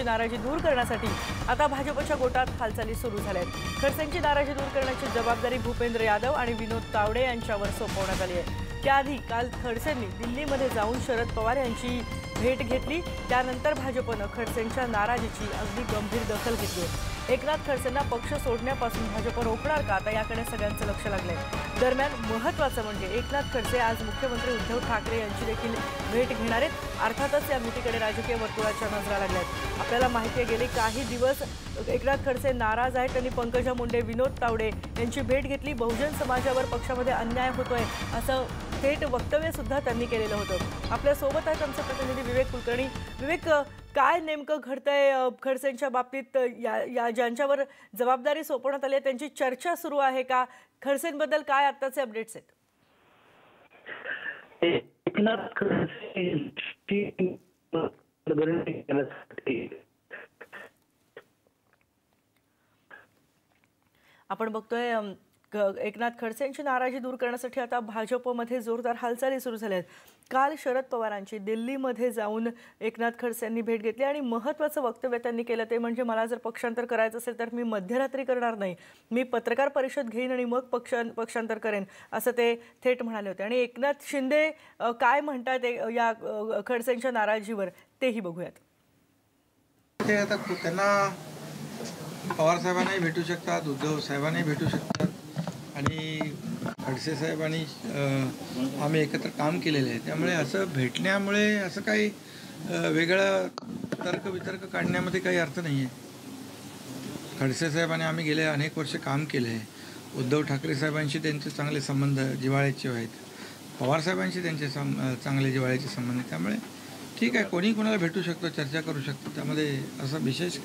खडसेंची नाराजी दूर करण्यासाठी आता भाजपच्या गोटात हालचाली सुरू झाल्या आहेत खडसेंची नाराजी दूर करण्याची जबाबदारी भूपेंद्र यादव आणि विनोद तावडे यांच्यावर सोपवण्यात आली आहे. त्याआधी काल खडसेंनी दिल्लीमध्ये जाऊन शरद पवार यांची भेट घेतली. त्यानंतर भाजपनं खडसेंच्या नाराजीची अगदी गंभीर दखल घेतली. आहे एकनाथ खडसेंना पक्ष सोडण्यापासून भाजप रोखणार का? आता याकडे सगळ्यांचं लक्ष लागलंय. दरम्यान महत्त्वाचं म्हणजे एकनाथ खडसे आज मुख्यमंत्री उद्धव ठाकरे यांची देखील भेट घेणार आहेत. अर्थातच या भेटीकडे राजकीय वर्तुळाच्या नजरा लागल्या आहेत आपल्याला माहिती आहे गेले काही दिवस एकनाथ खडसे नाराज आहेत त्यांनी पंकजा मुंडे विनोद तावडे यांची भेट घेतली. बहुजन समाजावर पक्षामध्ये अन्याय होतोय असं थेट वक्तव्य सुद्धा त्यांनी केलेलं होतं. आपल्यासोबत आहेत आमचे प्रतिनिधी विवेक कुलकर्णी. विवेक काय नेमकं घडतंय खडसेंच्या बाबतीत या या ज्यांच्यावर जबाबदारी सोपवण्यात आली आहे त्यांची चर्चा सुरू आहे का? खडसेंबद्दल काय आत्ताचे अपडेट्स आहेत? एकनाथ खडसे आपण बघतोय एकनाथ खडसेंची नाराजी दूर करण्यासाठी आता भाजपमध्ये जोरदार हालचाली सुरू झाल्या आहेत काल शरद पवारांची दिल्लीमध्ये जाऊन एकनाथ खडसेंनी भेट घेतली आणि महत्त्वाचं वक्तव्य त्यांनी केलं ते म्हणजे मला जर पक्षांतर करायचं असेल तर मी मध्यरात्री करणार नाही. मी पत्रकार परिषद घेईन आणि मग पक्ष पक्षांतर करेन असं ते थेट म्हणाले होते. आणि एकनाथ शिंदे काय म्हणतात या खडसेंच्या नाराजीवर तेही बघूयात. ते आता त्यांना पवार साहेबांनाही भेटू शकतात उद्धव साहेबांनाही भेटू शकतात. आणि खडसे साहेब आणि आम्ही एकत्र काम केलेलं आहे. त्यामुळे असं भेटण्यामुळे असं काही वेगळा तर्क वितर्क काढण्यामध्ये काही अर्थ नाही आहे खडसे साहेबांनी आम्ही गेले अनेक वर्ष काम केले. आहे उद्धव ठाकरे साहेबांशी त्यांचे चांगले संबंध जिवाळ्याचे आहेत. पवार साहेबांशी त्यांचे सं चांगले जिवाळ्याचे संबंध त्यामुळे ठीक आहे कोणी कोणाला भेटू शकतो चर्चा करू शकतो. त्यामध्ये असं विशेष